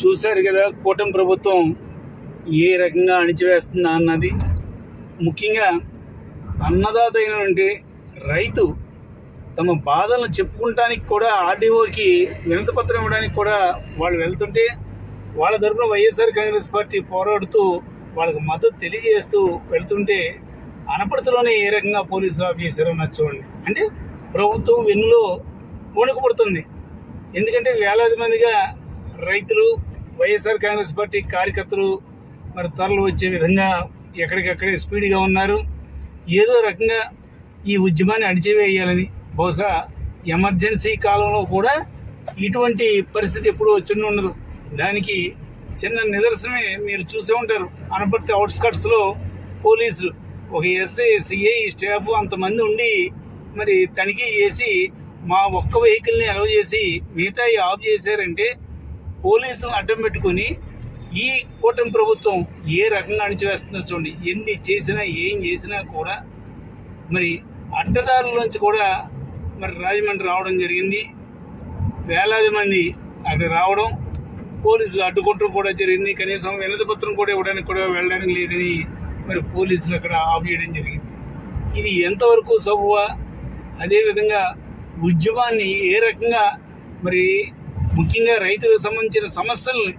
చూశారు కదా కూటమి ప్రభుత్వం ఏ రకంగా అణిచివేస్తుందా అన్నది. ముఖ్యంగా అన్నదాత అయినటువంటి రైతు తమ బాధలను చెప్పుకుంటానికి కూడా ఆర్డీఓకి వినతి పత్రం ఇవ్వడానికి కూడా వాళ్ళు వెళ్తుంటే వాళ్ళ తరపున వైఎస్ఆర్ కాంగ్రెస్ పార్టీ పోరాడుతూ వాళ్ళకి మద్దతు తెలియజేస్తూ వెళ్తుంటే అనపడతలోనే ఏ రకంగా పోలీసులు ఆఫీసర్ చేశారో చూడండి. అంటే ప్రభుత్వం వెన్నులో వణుకు పడుతుంది. ఎందుకంటే వేలాది మందిగా రైతులు వైఎస్ఆర్ కాంగ్రెస్ పార్టీ కార్యకర్తలు మరి తరలు వచ్చే విధంగా ఎక్కడికక్కడే స్పీడ్గా ఉన్నారు. ఏదో రకంగా ఈ ఉద్యమాన్ని అణిచివేయాలని బహుశా ఎమర్జెన్సీ కాలంలో కూడా ఇటువంటి పరిస్థితి ఎప్పుడూ వచ్చి ఉండదు. దానికి చిన్న నిదర్శనమే మీరు చూసే ఉంటారు. అనపర్తి అవుట్స్కట్స్లో పోలీసులు ఒక ఎస్ఐ సిఐ స్టాఫ్ అంతమంది ఉండి మరి తనిఖీ చేసి మా ఒక్క వెహికల్ని అలవ్ చేసి మిగతా ఆఫ్ చేశారంటే పోలీసులు అడ్డం పెట్టుకొని ఈ కూటమి ప్రభుత్వం ఏ రకంగా అణిచివేస్తుందో చూడండి. ఎన్ని చేసినా ఏం చేసినా కూడా మరి అడ్డదారులోంచి కూడా మరి రాజమండ్రి రావడం జరిగింది. వేలాది మంది అక్కడ రావడం పోలీసులు అడ్డుకోవటం కూడా జరిగింది. కనీసం వినతిపత్రం కూడా ఇవ్వడానికి కూడా వెళ్ళడానికి లేదని మరి పోలీసులు అక్కడ ఆఫ్ చేయడం జరిగింది. ఇది ఎంతవరకు సబువా? అదేవిధంగా ఉద్యమాన్ని ఏ రకంగా మరి ముఖ్యంగా రైతులకు సంబంధించిన సమస్యలను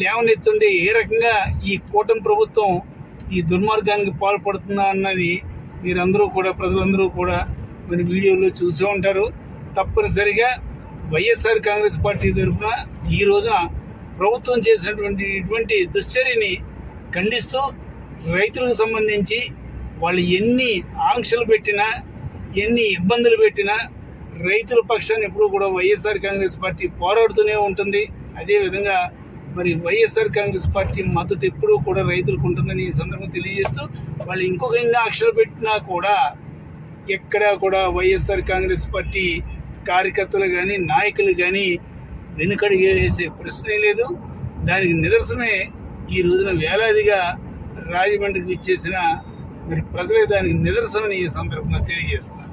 లేవనెత్తుండే ఏ రకంగా ఈ కూటమి ప్రభుత్వం ఈ దుర్మార్గానికి పాల్పడుతుందా అన్నది మీరందరూ కూడా ప్రజలందరూ కూడా మరి వీడియోలో చూసే ఉంటారు. తప్పనిసరిగా వైఎస్ఆర్ కాంగ్రెస్ పార్టీ తరఫున ఈ రోజున ప్రభుత్వం చేసినటువంటి ఇటువంటి దుశ్చర్యని ఖండిస్తూ రైతులకు సంబంధించి వాళ్ళు ఎన్ని ఆంక్షలు పెట్టినా ఎన్ని ఇబ్బందులు పెట్టినా రైతుల పక్షాన్ని ఎప్పుడూ కూడా వైఎస్ఆర్ కాంగ్రెస్ పార్టీ పోరాడుతూనే ఉంటుంది. అదేవిధంగా మరి వైఎస్ఆర్ కాంగ్రెస్ పార్టీ మద్దతు ఎప్పుడూ కూడా రైతులకు ఉంటుందని ఈ సందర్భం తెలియజేస్తూ వాళ్ళు ఇంకొక ఎన్ని ఆంక్షలు పెట్టినా కూడా ఎక్కడా కూడా వైఎస్ఆర్ కాంగ్రెస్ పార్టీ కార్యకర్తలు కానీ నాయకులు కానీ వెనుకడిగి వేసే ప్రశ్నే లేదు. దానికి నిదర్శనమే ఈ రోజున వేలాదిగా రాజమండ్రికి ఇచ్చేసిన మరి ప్రజలే దానికి నిదర్శనని ఈ సందర్భంగా తెలియజేస్తున్నారు.